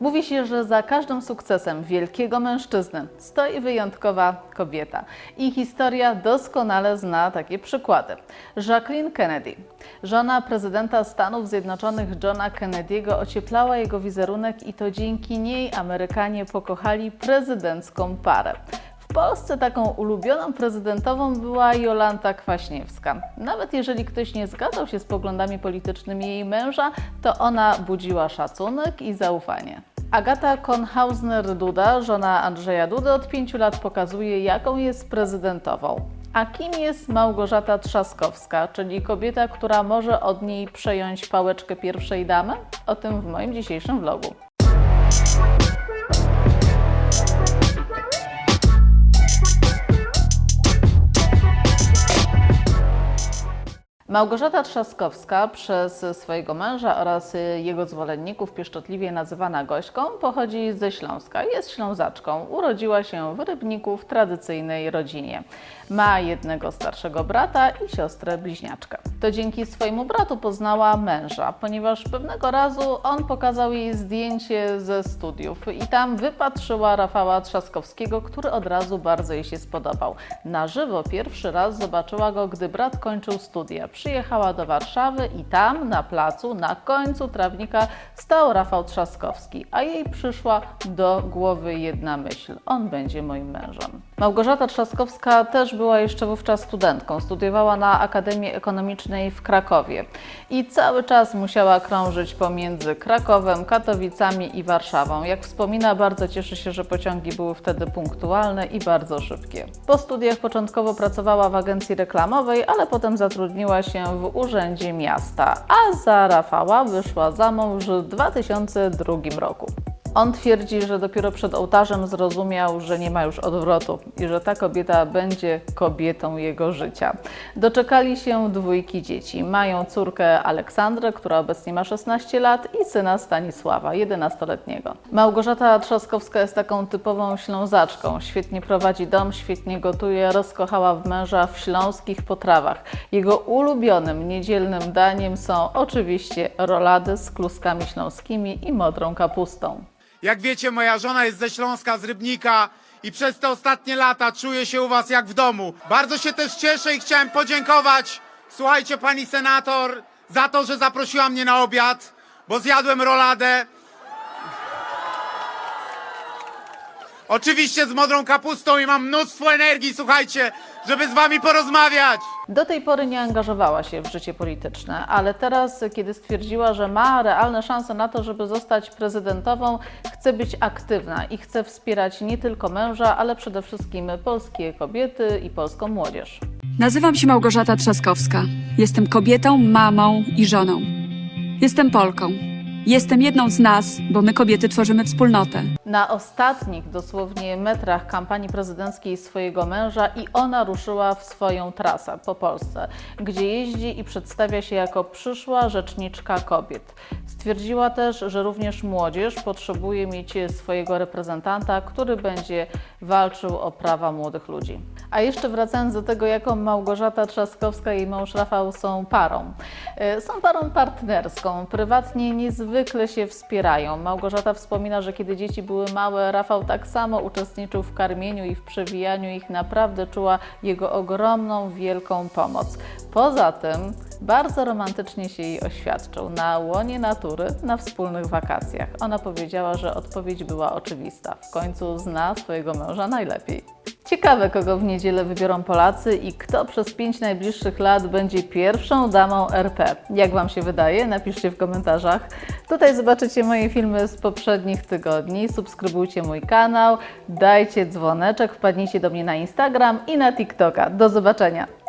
Mówi się, że za każdym sukcesem wielkiego mężczyzny stoi wyjątkowa kobieta. I historia doskonale zna takie przykłady. Jacqueline Kennedy, żona prezydenta Stanów Zjednoczonych Johna Kennedy'ego, ocieplała jego wizerunek i to dzięki niej Amerykanie pokochali prezydencką parę. W Polsce taką ulubioną prezydentową była Jolanta Kwaśniewska. Nawet jeżeli ktoś nie zgadzał się z poglądami politycznymi jej męża, to ona budziła szacunek i zaufanie. Agata Konhausner-Duda, żona Andrzeja Dudy, od pięciu lat pokazuje, jaką jest prezydentową. A kim jest Małgorzata Trzaskowska, czyli kobieta, która może od niej przejąć pałeczkę pierwszej damy? O tym w moim dzisiejszym vlogu. Małgorzata Trzaskowska przez swojego męża oraz jego zwolenników pieszczotliwie nazywana Gośką pochodzi ze Śląska. Jest Ślązaczką. Urodziła się w Rybniku w tradycyjnej rodzinie. Ma jednego starszego brata i siostrę bliźniaczkę. To dzięki swojemu bratu poznała męża, ponieważ pewnego razu on pokazał jej zdjęcie ze studiów i tam wypatrzyła Rafała Trzaskowskiego, który od razu bardzo jej się spodobał. Na żywo pierwszy raz zobaczyła go, gdy brat kończył studia. Przyjechała do Warszawy i tam, na placu, na końcu trawnika stał Rafał Trzaskowski, a jej przyszła do głowy jedna myśl: on będzie moim mężem. Małgorzata Trzaskowska też była jeszcze wówczas studentką. Studiowała na Akademii Ekonomicznej w Krakowie i cały czas musiała krążyć pomiędzy Krakowem, Katowicami i Warszawą. Jak wspomina, bardzo cieszy się, że pociągi były wtedy punktualne i bardzo szybkie. Po studiach początkowo pracowała w agencji reklamowej, ale potem zatrudniła się w Urzędzie Miasta, a za Rafała wyszła za mąż w 2002 roku. On twierdzi, że dopiero przed ołtarzem zrozumiał, że nie ma już odwrotu i że ta kobieta będzie kobietą jego życia. Doczekali się dwójki dzieci. Mają córkę Aleksandrę, która obecnie ma 16 lat i syna Stanisława, 11-letniego. Małgorzata Trzaskowska jest taką typową ślązaczką. Świetnie prowadzi dom, świetnie gotuje, rozkochała w męża w śląskich potrawach. Jego ulubionym niedzielnym daniem są oczywiście rolady z kluskami śląskimi i modrą kapustą. Jak wiecie, moja żona jest ze Śląska, z Rybnika i przez te ostatnie lata czuję się u was jak w domu. Bardzo się też cieszę i chciałem podziękować, słuchajcie, pani senator, za to, że zaprosiła mnie na obiad, bo zjadłem roladę. Oczywiście z modrą kapustą i mam mnóstwo energii, słuchajcie, żeby z wami porozmawiać. Do tej pory nie angażowała się w życie polityczne, ale teraz, kiedy stwierdziła, że ma realne szanse na to, żeby zostać prezydentową, chce być aktywna i chce wspierać nie tylko męża, ale przede wszystkim polskie kobiety i polską młodzież. Nazywam się Małgorzata Trzaskowska. Jestem kobietą, mamą i żoną. Jestem Polką. Jestem jedną z nas, bo my kobiety tworzymy wspólnotę. Na ostatnich dosłownie metrach kampanii prezydenckiej swojego męża i ona ruszyła w swoją trasę po Polsce, gdzie jeździ i przedstawia się jako przyszła rzeczniczka kobiet. Stwierdziła też, że również młodzież potrzebuje mieć swojego reprezentanta, który będzie walczył o prawa młodych ludzi. A jeszcze wracając do tego, jaką Małgorzata Trzaskowska i jej mąż Rafał są parą. E, Są parą partnerską, prywatnie niezwykle się wspierają. Małgorzata wspomina, że kiedy dzieci były małe, Rafał tak samo uczestniczył w karmieniu i w przewijaniu ich, naprawdę czuła jego ogromną, wielką pomoc. Poza tym bardzo romantycznie się jej oświadczył na łonie natury na wspólnych wakacjach. Ona powiedziała, że odpowiedź była oczywista. W końcu zna swojego męża najlepiej. Ciekawe, kogo w niedzielę wybiorą Polacy i kto przez pięć najbliższych lat będzie pierwszą damą RP. Jak Wam się wydaje? Napiszcie w komentarzach. Tutaj zobaczycie moje filmy z poprzednich tygodni. Subskrybujcie mój kanał, dajcie dzwoneczek, wpadnijcie do mnie na Instagram i na TikToka. Do zobaczenia!